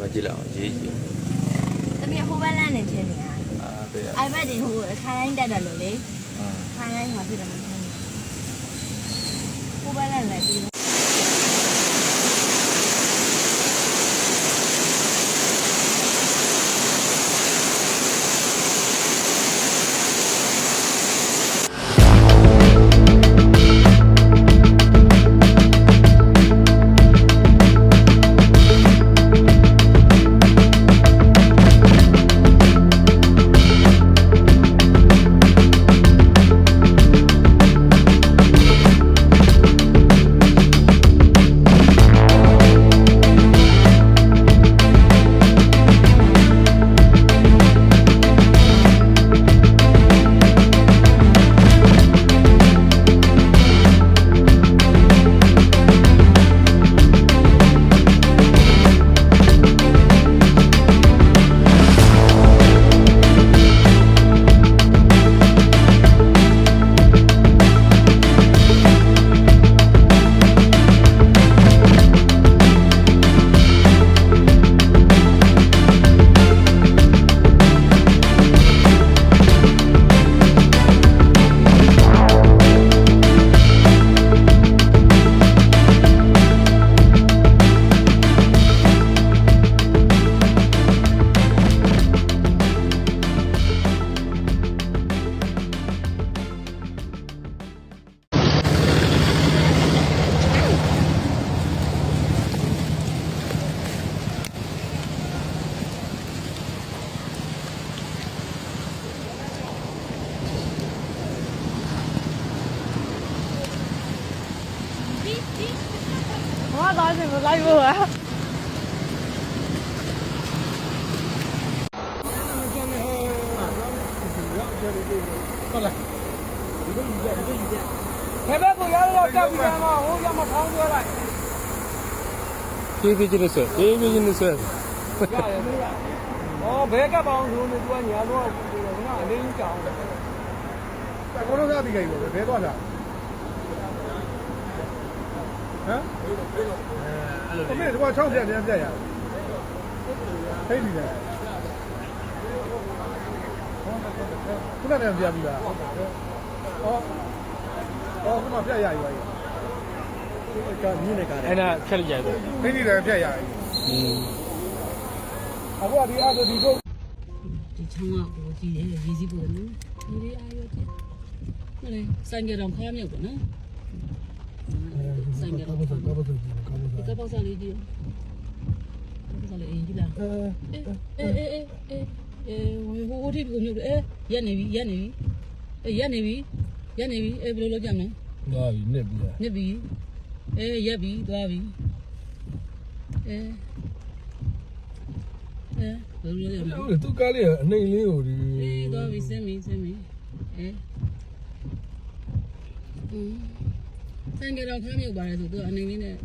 မကြည့်လောက်အောင်ရေးကြည့်တမီးဟိုဘက်လမ်းနဲ့ချင်းနေတာအာပေးရအိုင်ဘက်တွေဟိုခိုင်းတိုင်းတက်တယ်လို့လေအာခိုင်းတိုင်းမှာဖြစ်တယ်မချင်းဟိုဘက်လမ်းလည်းပြီး ဘာသားစင်မလိုက်ဘူးဟာဘယ်ဘက်ကိုရောက်တော့တက်ပြီးတော့ဟိုကျမှထောင်းဆွဲလိုက်ပြေးပြေးချင်းနဲ့ဆွဲပြေးပြေးချင်းနဲ့ဆွဲရတယ်။အော်ဘဲကပောင်းဆိုနေသူက ညာတော့ဒီကအလေးကြီးကြောင်တယ်ကိုလိုစားပြီးကြပြီဘယ်သွားတာဟမ်အဲ့လိုလေဒီက6ချက်ပြန်ပြရဖိတ်နေတယ်ခုနကပြန်ပြပြီလားဟောဟောခုနပြရရပြီကမြင်းနေကြတယ်အဲ့ဒါဖြတ်လိုက်ရတယ်ဖိတ်နေတယ်ပြရရပြီอืมအခုကဒီအဲ့ဒါဒီကိုဒီချောင်းကဟိုကြည့်တယ်ရေးစီးပေါ်နော်ဒီလေးအာရုံကြည့်မလေးဆိုင်ကြတော့ခါမြောက်ပေါ့နော် ဆိုင်ကြတော့ကောင်းပါကောင်းပါကောင်းပါဒီကပောက်စားလေးကြည့်ကပောက်စားလေးအင်းကြည့်လားအဲအေးအေးအေးအေးအေးဟိုဟိုထိပ်ကိုမြုပ်တယ်အေးရက်နေပြီရက်နေပြီအေးရက်နေပြီရက်နေပြီအေးဘယ်လိုလုပ်ကြမလဲလာပြီနစ်ပြီလားနစ်ပြီအေးရက်ပြီသွားပြီအေးအေးဘယ်လိုလုပ်ကြမလဲဟုတ်တယ်သူကားလေးကအနှိမ်လေးကိုဒီအေးသွားပြီစင်းပြီစင်းပြီအဲอืม ဆိုင်ကြတော့ခါမြုပ်ပါတယ်ဆိုသူအနေနဲ့နဲ့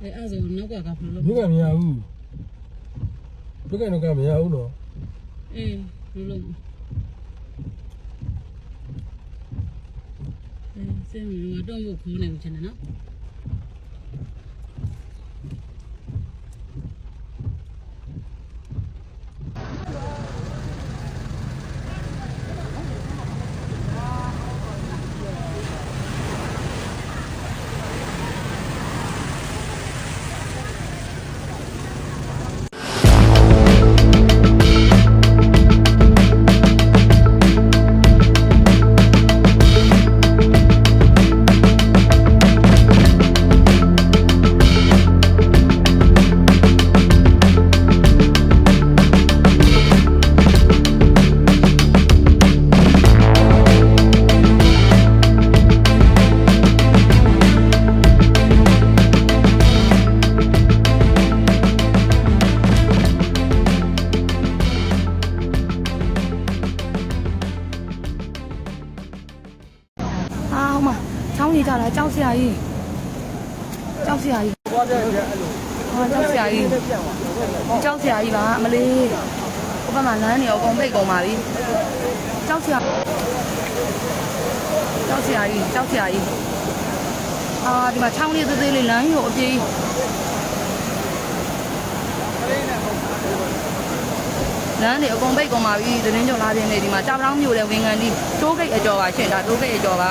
အဲအဲ့ဆိုနောက်ကကဖလို့ဘုကမရဘူးဘုကတော့ကမရဘူးနော်အေးလို့လို့အဲစင်းပြီတော့ဖို့ခေါ်နေဦးချင်တယ်နော် နေကြတာကြောက်စရာကြီးကြောက်စရာကြီးဘာကြောက်စရာအဲ့လိုဟာကြောက်စရာကြီးကြောက်စရာကြီးပါအမလေးဟိုဘက်မှာလမ်းနေရောအကုန်ပိတ်ကုန်ပါပြီကြောက်စရာကြောက်စရာကြီးကြောက်စရာကြီးအာဒီမှာချောင်းလေးသေးသေးလေးလမ်းရောအပြေးလမ်းတွေအကုန်ပိတ်ကုန်ပါပြီသတင်းကြော်လာပြင်းနေဒီမှာတာပတောင်းမြို့လေဝင်ကန်ကြီးတိုးဂိတ်အကျော်ပါရှင်ဒါတိုးဂိတ်အကျော်ပါ